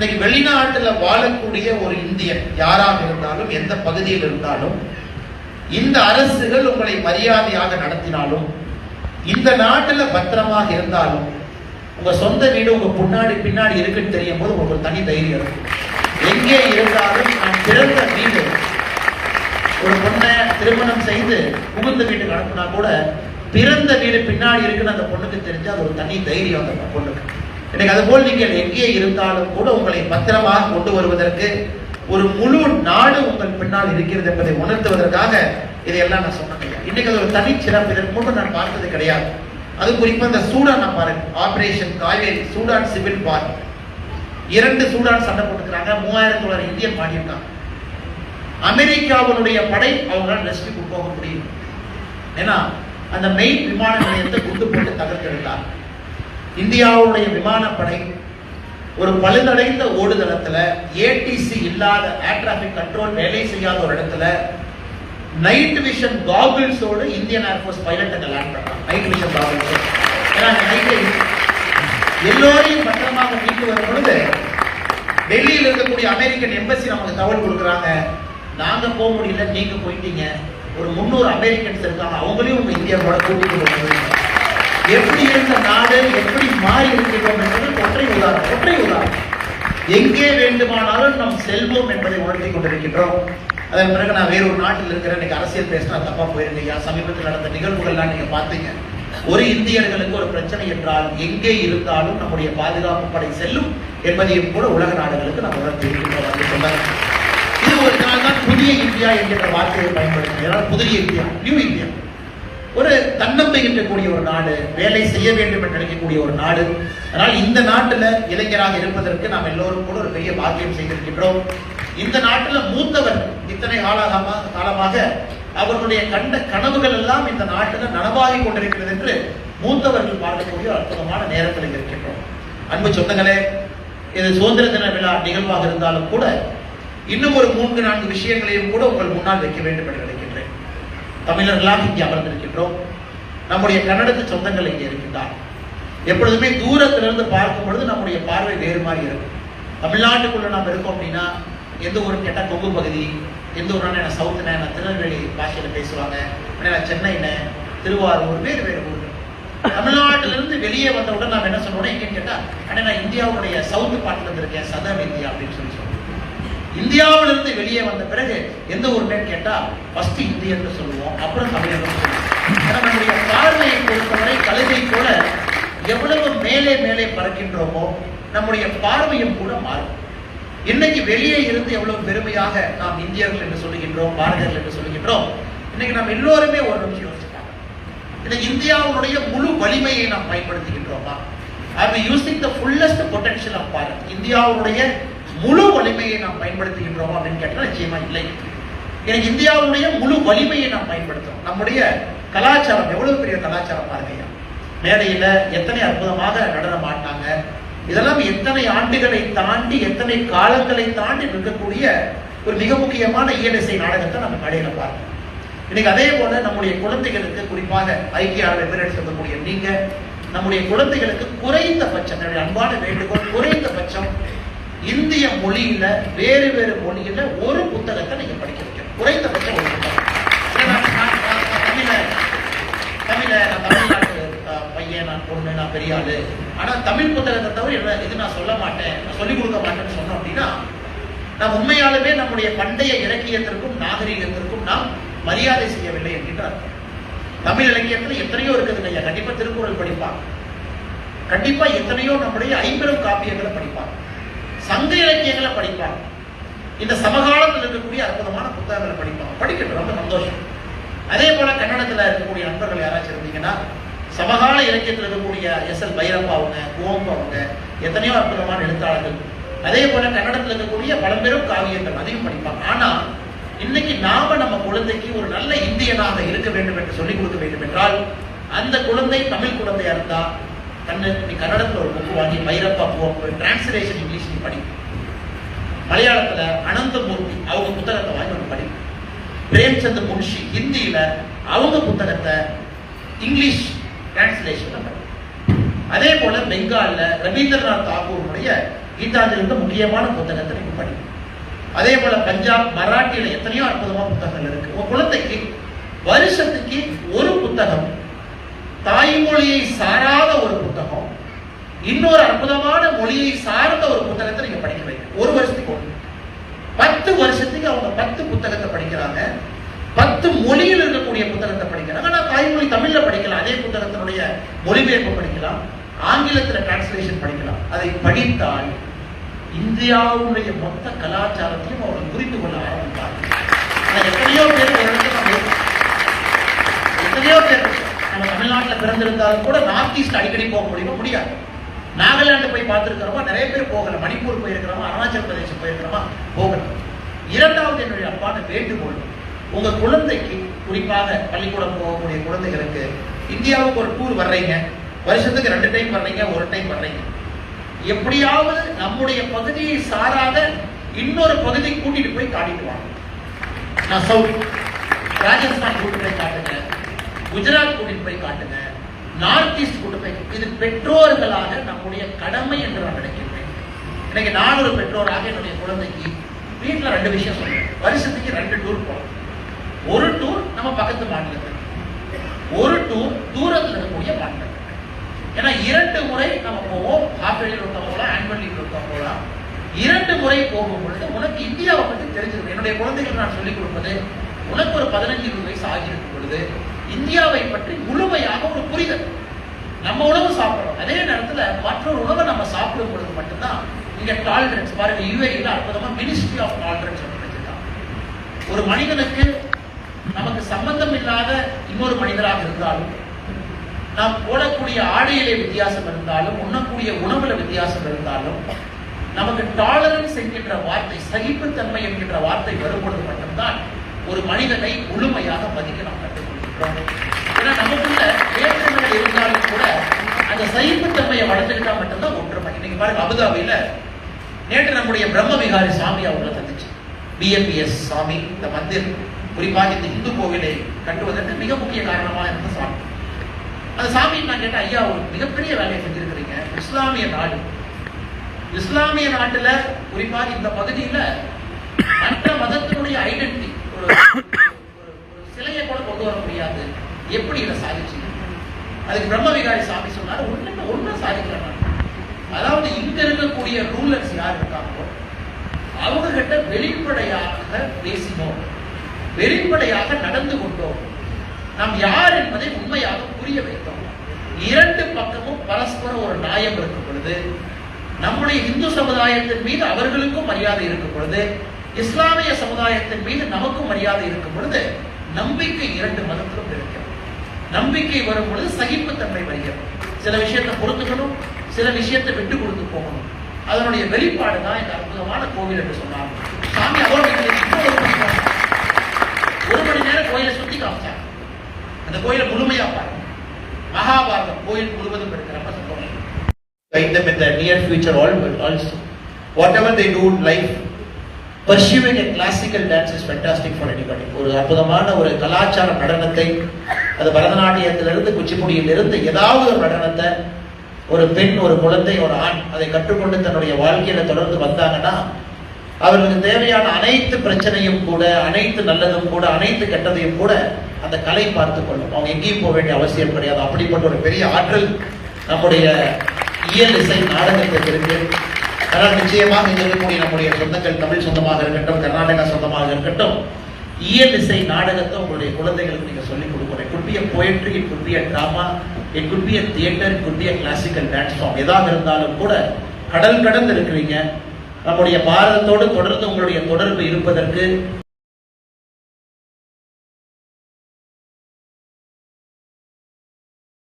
இன்னைக்கு வெளிநாட்டுல வாழக்கூடிய ஒரு இந்தியன் யாராக இருந்தாலும் எந்த பகுதியில் இருந்தாலும் இந்த அரசுகள் உங்களை மரியாதையாக நடத்தினாலும் இந்த நாட்டுல பத்திரமாக இருந்தாலும் உங்க சொந்த வீடு உங்க முன்னாடி பின்னாடி இருக்குன்னு தெரியும் போது உங்களுக்கு தனி தைரியம் இருக்கும் எங்கே இருந்தாலும் நான் பிறந்த வீடு ஒரு பொண்ணை திருமணம் செய்து புகுந்த வீட்டுக்கு அனுப்புனா கூட பிறந்த வீடு பின்னாடி இருக்குன்னு அந்த பொண்ணுக்கு தெரிஞ்சா அது ஒரு தனி தைரியம் அந்த பொண்ணுக்கு. எனக்கு அதுபோல் நீங்கள் எங்கே இருந்தாலும் கூட உங்களை பத்திரமாக கொண்டு வருவதற்கு ஒரு முழு நாடு உங்கள் பின்னால் இருக்கிறது என்பதை உணர்த்துவதற்காக இதையெல்லாம் நான் சொன்னேன் இன்னைக்கு அது ஒரு தனி சிறப்பு இதற்கு முன்பு நான் பார்த்தது கிடையாது. அது குறிப்பா இந்த சூடான் நான் பாருங்க. Operation Kaveri Sudan civil war இரண்டு சூடான் சண்டை போட்டுக்கிறாங்க. மூவாயிரம் தொள்ளாயிரம் இந்தியன் மாட்டியிருக்காங்க அமெரிக்காவினுடைய படை அவங்களால் ரெஸ்டிக்கு போக முடியும் ஏன்னா அந்த மெயின் விமான நிலையத்தை குண்டு போட்டு தகர்த்தெடுத்தார் இந்தியாவுடைய விமானப்படை ஒரு பழுதடைந்த ஓடுதளத்துல ஏடிசி இல்லாத ஏர் டிராபிக் கண்ட்ரோல் வேலை செய்யாத ஒரு இடத்துல night vision காகுல்ஸோடு Indian air force pilot land பண்ணலாம் நைட் விஷன் காகுல்ஸ் ஏன்னா அந்த எல்லோரையும் பத்திரமாக மீட்டு வரும் பொழுது டெல்லியில் இருக்கக்கூடிய அமெரிக்கன் எம்பசி நமக்கு தகவல் கொடுக்குறாங்க. நாங்க போக முடியல நீங்க போயிட்டீங்க. ஒரு முந்நூறு அமெரிக்கன்ஸ் இருக்காங்க. அவங்களையும் உங்க இந்தியாவோட கூட்டிட்டு போகிறீங்க எப்படி இருந்த நாடு எப்படி மாறி இருக்கிறோம் என்பது ஒற்றை உதாரணம் ஒற்றை உதாரணம். எங்கே வேண்டுமானாலும் நாம் செல்வோம் என்பதை உணர்த்தி கொண்டிருக்கின்றோம். அதன் பிறகு நான் வேறொரு நாட்டில் இருக்கிற இன்னைக்கு அரசியல் பேசினா தப்பா போயிருந்தீங்க. சமீபத்தில் நடந்த நிகழ்வுகள்லாம் நீங்க பார்த்தீங்க. ஒரு இந்தியர்களுக்கு ஒரு பிரச்சனை என்றால் எங்கே இருந்தாலும் நம்முடைய பாதுகாப்பு படை செல்லும் என்பதையும் கூட உலக நாடுகளுக்கு நாம் உணர்த்தி இருக்கின்றோம் இது ஒரு நாள் தான் புதிய இந்தியா என்கின்ற வார்த்தையை பயன்படுத்துகிறார். புதிய இந்தியா நியூ இந்தியா ஒரு தன்னம்பை இருக்கக்கூடிய ஒரு நாடு வேலை செய்ய வேண்டும் என்று நினைக்கக்கூடிய ஒரு நாடு. அதனால் இந்த நாட்டில் இளைஞராக இருப்பதற்கு நாம் எல்லோரும் கூட ஒரு பெரிய பாக்கியம் செய்திருக்கின்றோம். இந்த நாட்டில் மூத்தவர் இத்தனை காலமாக காலமாக அவர்களுடைய கண்ட கனவுகள் எல்லாம் இந்த நாட்டில் நனவாகி கொண்டிருக்கிறது என்று மூத்தவர்கள் பார்க்கக்கூடிய அற்புதமான நேரத்தில் இருக்கின்றோம். அன்பு சொந்தங்களே இது சுதந்திர தின விழா நிகழ்வாக இருந்தாலும் கூட இன்னும் ஒரு மூன்று நான்கு விஷயங்களையும் கூட உங்கள் முன்னால் வைக்க வேண்டும் என்று தமிழர்களாக இங்கே அமர்ந்திருக்கின்றோம். நம்முடைய கன்னடத்து சொந்தங்கள் இங்கே இருக்கின்றார் எப்பொழுதுமே தூரத்திலிருந்து பார்க்கும் பொழுது நம்முடைய பார்வை வேறு மாதிரி இருக்கும். தமிழ்நாட்டுக்குள்ள நாம் இருக்கோம் அப்படின்னா எந்த ஒரு கெட்ட கொங்கு பகுதி எந்த ஊர்னா நான் சவுத்துனே நான் திருநெல்வேலி பாஷையில பேசுவாங்க உடனே நான் சென்னைன்னு திருவாரூர் வேறு வேறு ஊர் தமிழ்நாட்டிலிருந்து வெளியே வந்தவுடன் நாம் என்ன சொல்றோம் எங்கன்னு கேட்டா அண்ணே நான் இந்தியாவுடைய சவுத் பார்ட்ல இருக்கேன் சதர்ன் இந்தியா அப்படின்னு சொல்லி இந்தியாவிலிருந்து வெளியே வந்த பிறகு எந்த ஊர்னு கேட்டா ஃபர்ஸ்ட் இந்தியன்னு சொல்லுவோம். அப்புறம் தமிழர்னு சொல்லுவோம். நம்முடைய பார்வையை பொறுத்தவரை கழுதை போல எவ்வளவு மேலே மேலே பறக்கின்றோமோ நம்முடைய பார்வையும் கூட மாறும். இன்னைக்கு வெளியே இருந்து எவ்வளவு பெருமையாக நாம் இந்தியர்கள் என்று சொல்லுகின்றோம் பாரதியர்கள் என்று சொல்லுகின்றோம் இன்னைக்கு நாம் எல்லோருமே ஒரு நிமிஷம் யோசிப்பாங்க இன்னைக்கு இந்தியாவுடைய முழு வலிமையை நாம் பயன்படுத்துகின்றோமா? I we using the fullest potential of Bharat இந்தியாவுடைய முழு வலிமையை நாம் பயன்படுத்துகின்றோம் அப்படின்னு கேட்டால் நிச்சயமா இல்லை. எனக்கு இந்தியாவுடைய முழு வலிமையை நாம் பயன்படுத்துறோம். நம்முடைய கலாச்சாரம் எவ்வளவு பெரிய கலாச்சாரம் பாருங்க மேடையில எத்தனை அற்புதமாக நடனம் ஆடினாங்க. இதெல்லாம் எத்தனை ஆண்டுகளை தாண்டி எத்தனை காலங்களை தாண்டி நிற்கக்கூடிய ஒரு மிக முக்கியமான இயலிசை நாடகத்தை நம்ம மேடையில பார்க்கணும் இன்னைக்கு அதே போல நம்முடைய குழந்தைகளுக்கு குறிப்பாக ஐக்கிய அரபு எமிரேட்ஸ் இருக்கக்கூடிய நீங்க நம்முடைய குழந்தைகளுக்கு குறைந்தபட்சம் என்னுடைய அன்பான வேண்டுகோள் குறைந்தபட்சம் இந்திய மொழியில வேறு வேறு மொழியில ஒரு புத்தகத்தை நீங்க படிக்க வைக்கணும். குறைந்தபட்சம் ஒரு புத்தகம். நான் தமிழ தமிழ நான் தமிழ்நாட்டு பையன் நான் பொண்ணு நான் பெரிய ஆளு. ஆனா தமிழ் புத்தகத்தை தவிர என்ன இது நான் சொல்ல மாட்டேன். நான் சொல்லிக் கொடுக்க மாட்டேன்னு சொன்னோம் அப்படின்னா நாம் உண்மையாலுமே நம்முடைய பண்டைய இலக்கியத்திற்கும் நாகரீகத்திற்கும் நாம் மரியாதை செய்யவில்லை என்கின்ற அர்த்தம். தமிழ் இலக்கியத்துல எத்தனையோ இருக்குதுங்க ஐயா. கண்டிப்பா திருக்குறள் படிப்பாங்க கண்டிப்பா எத்தனையோ நம்முடைய ஐம்பெரும் காப்பியங்களை படிப்பாங்க சங்க இலக்கியங்களை படிப்பாங்க. இந்த சமகாலத்தில் இருக்கக்கூடிய அற்புதமான புத்தகங்களை படிப்பாங்க. படிக்கட்டும் ரொம்ப சந்தோஷம். அதே போல கன்னடத்தில் இருக்கக்கூடிய நண்பர்கள் யாராச்சும் இருந்தீங்கன்னா சமகால இலக்கியத்தில் இருக்கக்கூடிய எஸ் எல் பைரப்பா அவங்க குவம்பு அவங்க எத்தனையோ அற்புதமான எழுத்தாளர்கள். அதே போல கன்னடத்தில் இருக்கக்கூடிய பழம்பெரும் காவியங்கள் அதையும் படிப்பாங்க. ஆனா இன்னைக்கு நாம நம்ம குழந்தைக்கு ஒரு நல்ல இந்தியனாக இருக்க வேண்டும் என்று சொல்லிக் கொடுக்க வேண்டும் என்றால் அந்த குழந்தை தமிழ் குழந்தையா இருந்தா கண்ணு நீ கன்னடத்துல ஒரு புக்கு வாங்கி பைரப்பா குவம்பு டிரான்ஸ்லேஷன் இங்கிலீஷ் நீ படி. மலையாளத்துல அனந்தமூர்த்தி அவங்க புத்தகத்தை வாங்கி ஒன்று படி. பிரேம்சந்த் முன்ஷி ஹிந்தியில அவங்க புத்தகத்தை இங்கிலீஷ் டிரான்ஸ்லேஷன் படி. அதே போல பெங்கால்ல ரவீந்திரநாத் தாகூருடைய கீதாஞ்சலிக்கு முக்கியமான புத்தகத்தை நீங்க படிக்கணும் அதே போல பஞ்சாப் மராட்டியில எத்தனையோ அற்புதமான புத்தகங்கள் இருக்கு. உங்க குழந்தைக்கு வருஷத்துக்கு ஒரு புத்தகம் தாய்மொழியை சாராத ஒரு புத்தகம். இன்னொரு அற்புதமான மொழியை சார்ந்த ஒரு புத்தகத்தை நீங்க படிக்க வைக்க ஒரு வருஷத்துக்கு ஒன்று பத்து வருஷத்துக்கு அவங்க பத்து புத்தகத்தை படிக்கிறாங்க. பத்து மொழியில் இருக்கக்கூடிய புத்தகத்தை படிக்கிறாங்க. ஆனா தாய்மொழி தமிழ்ல படிக்கலாம். அதே புத்தகத்தினுடைய மொழிபெயர்ப்பு படிக்கலாம். ஆங்கிலத்துல டிரான்ஸ்லேஷன் படிக்கலாம். அதை படித்தால் இந்தியாவுடைய மொத்த கலாச்சாரத்தையும் அவர்கள் புரிந்து கொள்ள ஆரம்பித்தார் ஆனா எத்தனையோ பேர் ஒரு இடத்துல நம்ம இருக்கோம். எத்தனையோ பேர் நம்ம இருந்தாலும் கூட நார்த் ஈஸ்ட் அடிக்கடி போக முடியுமா? முடியாது. நாகாலாந்து போய் பார்த்துருக்கிறோமா? நிறைய பேர் போகல. மணிப்பூர் போயிருக்கிறோமா? அருணாச்சல் பிரதேசம் போயிருக்கிறோமா? போகல. இரண்டாவது என்னுடைய அப்பான வேண்டுகோள் உங்க குழந்தைக்கு குறிப்பாக பள்ளிக்கூடம் போகக்கூடிய குழந்தைகளுக்கு இந்தியாவுக்கு ஒரு டூர் வர்றீங்க. வருஷத்துக்கு ரெண்டு டைம் வர்றீங்க ஒரு டைம் வர்றீங்க. எப்படியாவது நம்முடைய பகுதியை சாராத இன்னொரு பகுதி கூட்டிட்டு போய் காட்டிட்டு வாங்க. நான் சவுத் ராஜஸ்தான் கூட்டிட்டு போய் காட்டுங்க. குஜராத் கூட்டிட்டு போய் காட்டுங்க. நார்த் ஈஸ்ட் கூட்டு போய் இது பெற்றோர்களாக நம்முடைய கடமை என்று நான் நினைக்கிறேன். இன்னைக்கு நான் ஒரு பெற்றோராக என்னுடைய குழந்தைக்கு வீட்டில் ரெண்டு விஷயம் சொல்றேன். வருஷத்துக்கு ரெண்டு டூர் போகலாம் ஒரு டூர் நம்ம பக்கத்து மாநிலத்துக்கு ஒரு டூர் தூரத்தில் இருக்கக்கூடிய மாநிலத்துக்கு ஏன்னா இரண்டு முறை நம்ம போவோம். ஹாஃப் இயர்லி ஒருத்தா போகலாம் ஆனுவல் லீவ் ஒருத்தா போகலாம். இரண்டு முறை போகும் பொழுது உனக்கு இந்தியாவை பற்றி தெரிஞ்சிருக்கும். என்னுடைய குழந்தைகளுக்கு நான் சொல்லிக் கொடுப்பது உனக்கு ஒரு பதினஞ்சு இருபது வயசு ஆகியிருக்கும் பொழுது இந்தியாவை பற்றி முழுமையாக ஒரு புரிதல். நம்ம உணவு சாப்பிடுறோம். அதே நேரத்துல மற்றொரு உணவை நம்ம சாப்பிடும் பொழுது மட்டும்தான் இங்க டாலரன்ஸ் பாருங்க யுஏஇல அற்புதமா மினிஸ்ட்ரி ஆஃப் டாலரன்ஸ் வச்சிருக்காங்க. ஒரு மனிதனுக்கு நமக்கு சம்பந்தம் இல்லாத இன்னொரு மனிதராக இருந்தாலும் நாம் போடக்கூடிய ஆடையிலே வித்தியாசம் இருந்தாலும் உண்ணக்கூடிய உணவுல வித்தியாசம் இருந்தாலும் நமக்கு டாலரன்ஸ் என்கின்ற வார்த்தை சகிப்புத்தன்மை என்கின்ற வார்த்தை வரும்பொழுது மட்டும்தான் ஒரு மனிதனை முழுமையாக மதிக்க நாம் கற்றுக்கொள்கிறோம் ஏன்னா நமக்குள்ள வேற்றுமைகள் இருந்தாலும் கூட அந்த சகிப்புத்தன்மையை வளர்த்துக்கிட்டா மட்டும்தான் ஒற்றுமை இன்னைக்கு பாருங்க அபுதாபியில நேற்று நம்முடைய பிரம்ம விகாரி சாமி அவங்களை சந்திச்சு. பிஎம்பிஎஸ் சாமி இந்த மந்திர். குறிப்பாக இந்த இந்து கோவிலை கட்டுவதற்கு மிக முக்கிய காரணமா இருந்த சாமி. அந்த சாமி நான் கேட்டேன் ஐயா ஒரு மிகப்பெரிய வேலையை செஞ்சிருக்கிறீங்க. இஸ்லாமிய நாடு. இஸ்லாமிய நாட்டுல குறிப்பாக இந்த பகுதியில மற்ற மதத்தினுடைய ஐடென்டிட்டி ஒரு ஒரு- ஒரு சிலையை கூட கொண்டு வர முடியாது. எப்படி இதை சாதிச்சீங்க அதுக்கு பிரம்ம விகாரி சாமி சொன்னாரு ஒண்ணுமே ஒன்றும் சாதிக்கிறேன் அதாவது இங்க இருக்கக்கூடிய ரூலர்ஸ் யார் இருக்காங்களோ அவங்க கிட்ட வெளிப்படையாக பேசினோம். வெளிப்படையாக நடந்து கொண்டோம். நாம் யார் என்பதை உண்மையாக புரிய வைத்தோம். இரண்டு பக்கமும் பரஸ்பரம் ஒரு நியாயம் இருக்கும் பொழுது நம்முடைய இந்து சமுதாயத்தின் மீது அவர்களுக்கும் மரியாதை இருக்கும் பொழுது இஸ்லாமிய சமுதாயத்தின் மீது நமக்கும் மரியாதை இருக்கும் பொழுது நம்பிக்கை இரண்டு மதத்திலும் இருக்கிறது. நம்பிக்கை வரும் பொழுது சகிப்புத்தன்மை வருகிறது. சில விஷயத்தை பொறுத்துக்கணும் சில விஷயத்தை விட்டு கொடுத்து போகணும். அதனுடைய வெளிப்பாடு தான் இந்த அற்புதமான கோவில் என்று சொன்னாங்க. சாமி ஒரு மணி நேரம். கோயிலை சுத்தி காமிச்சாங்க. அந்த கோயிலை முழுமையா பாருங்க. மகாபாரதம் கோயில் முழுவதும் இருக்கிறப்ப ரொம்ப Like them in the near future all also. Whatever they do in life pursuing classical classical dance is fantastic for ஒரு அற்புதமான ஒரு கலாச்சார நடனத்தை அது பரதநாட்டியத்திலிருந்து குச்சிப்புடியிலிருந்து ஏதாவது ஒரு நடனத்தை ஒரு பெண் ஒரு குழந்தை ஒரு ஆண் அதை கற்றுக்கொண்டு தன்னுடைய வாழ்க்கையில தொடர்ந்து வந்தாங்கன்னா அவர்களுக்கு தேவையான அனைத்து பிரச்சனையும் கூட அனைத்து நல்லதும் கூட அனைத்து கெட்டதையும் கூட அந்த கலை பார்த்து கொள்ளும். அவங்க எங்கேயும் போக வேண்டிய அவசியம் கிடையாது. அப்படிப்பட்ட ஒரு பெரிய ஆற்றல் நம்முடைய இயல் இசை நாடகத்திற்கு இருக்கு. ஆனால் நிச்சயமாக இங்க இருக்கக்கூடிய நம்முடைய சொந்தங்கள் தமிழ் சொந்தமாக இருக்கட்டும் கர்நாடகா சொந்தமாக இருக்கட்டும் இயல் இசை நாடகத்தை உங்களுடைய குழந்தைகளுக்கு நீங்க சொல்லிக் கொடுக்கணும். It could be drama poetry it could be a drama it எதாக இருந்தாலும் கூட கடல் கடந்து இருக்கிறீங்க. நம்முடைய பாரதத்தோடு தொடர்ந்து உங்களுடைய தொடர்பு இருப்பதற்கு